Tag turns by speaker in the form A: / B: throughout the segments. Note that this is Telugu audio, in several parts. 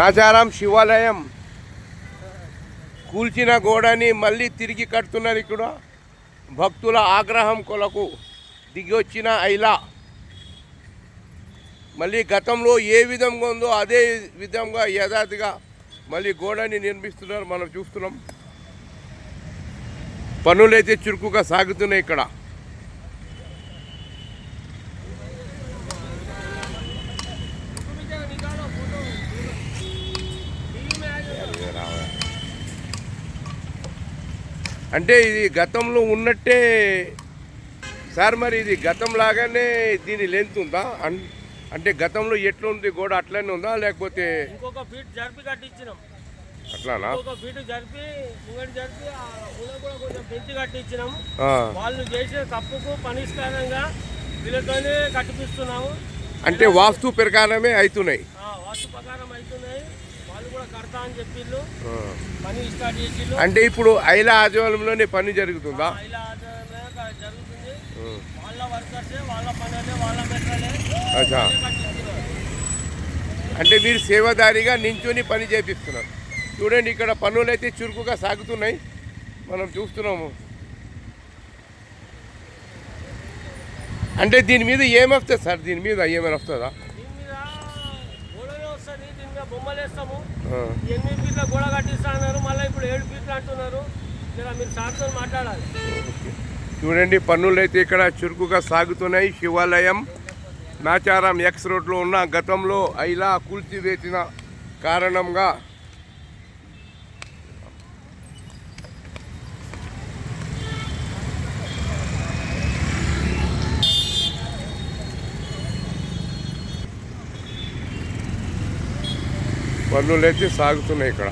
A: రాజారాం శివాలయం కూల్చిన గోడని మళ్ళీ తిరిగి కడుతున్నారు ఇక్కడ. భక్తుల ఆగ్రహం కొలకు దిగొచ్చిన ఐలా. మళ్ళీ గతంలో ఏ విధంగా ఉందో అదే విధంగా యథాతిగా మళ్ళీ గోడని నిర్మిస్తున్నారు మనం చూస్తున్నాం. పనులైతే చురుకుగా సాగుతున్నాయి ఇక్కడ. అంటే ఇది గతంలో ఉన్నట్టే. సార్ మరి ఇది గతం లాగానే దీని లెంత్ ఉందా? అంటే గతంలో ఎట్లా ఉంది గోడ అట్లనే ఉందా? లేకపోతే
B: ఇంకొక ఫీట్ జరిపి కట్టించినాం.
A: అట్లానా?
B: ఇంకొక ఫీట్ జరిపి ముంగడి జరిపి కూడా కొంచెం పెంచి. వాళ్ళు చేసిన తప్పుకు పరిష్కారంగా వీళ్ళతోనే కట్టిపిస్తున్నాము.
A: అంటే వాస్తు ప్రకారమే అవుతున్నాయి
B: వాస్తు ప్రకారం అవుతున్నాయి
A: అంటే ఇప్పుడు ఐలా ఆధ్వర్యంలోనే పని జరుగుతుందా? అచ్చా. అంటే మీరు సేవదారిగా నించుని పని చేపిస్తున్నారు. చూడండి ఇక్కడ పనులు అయితే చురుకుగా సాగుతున్నాయి. మనం చూస్తున్నాము. అంటే దీని మీద ఏమొస్తుంది సార్? దీని మీద ఏమైనా వస్తుందా?
B: వస్తుంది దీని మీద బొమ్మలు వేస్తాము.
A: ఆ.
B: ఎనిమిది ఫీట్ల గోడ కట్టిస్తా అన్నారు మళ్ళీ ఇప్పుడు ఏడు ఫీట్లు అంటున్నారు. ఇలా మీరు సార్తో మాట్లాడాలి.
A: చూడండి పన్నులు అయితే ఇక్కడ చురుకుగా సాగుతున్నాయి. శివాలయం నాచారం ఎక్స్ రోడ్లో ఉన్న గతంలో ఇలా కూల్చివేసిన కారణంగా పన్నులు అయితే సాగుతున్నాయి ఇక్కడ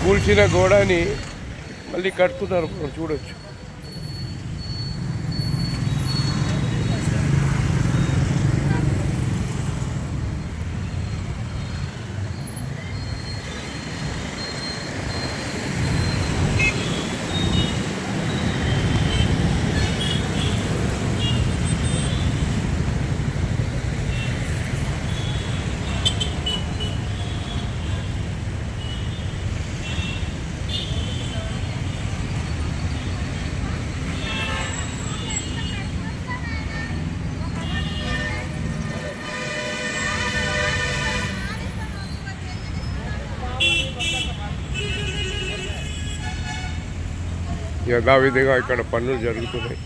A: కూల్చిన గోడని మళ్ళీ కడుతున్నారు మనం చూడొచ్చు యథావిధిగా ఇక్కడ పనులు జరుగుతున్నాయి.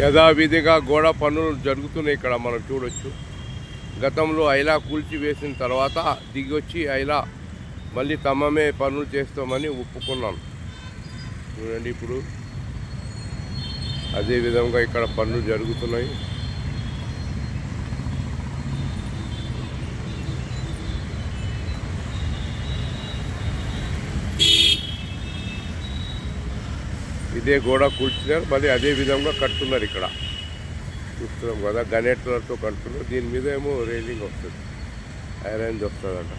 A: యథావిధిగా గోడ పనులు జరుగుతున్నాయి ఇక్కడ మనం చూడొచ్చు. గతంలో ఐలా కూల్చి వేసిన తర్వాత దిగొచ్చి ఐలా మళ్ళీ తమమే పనులు చేస్తామని ఒప్పుకున్నాను. చూడండి ఇప్పుడు. అదే విధంగా ఇక్కడ పనులు జరుగుతున్నాయి. ఇదే గోడ కూల్చినారు మళ్ళీ అదే విధంగా కట్టున్నారు ఇక్కడ. చూస్తున్నాం కదా గనేట్లతో కంటున్నాం దీని మీద ఏమో రైలింగ్ వస్తుంది ఐరన్ వస్తుందంట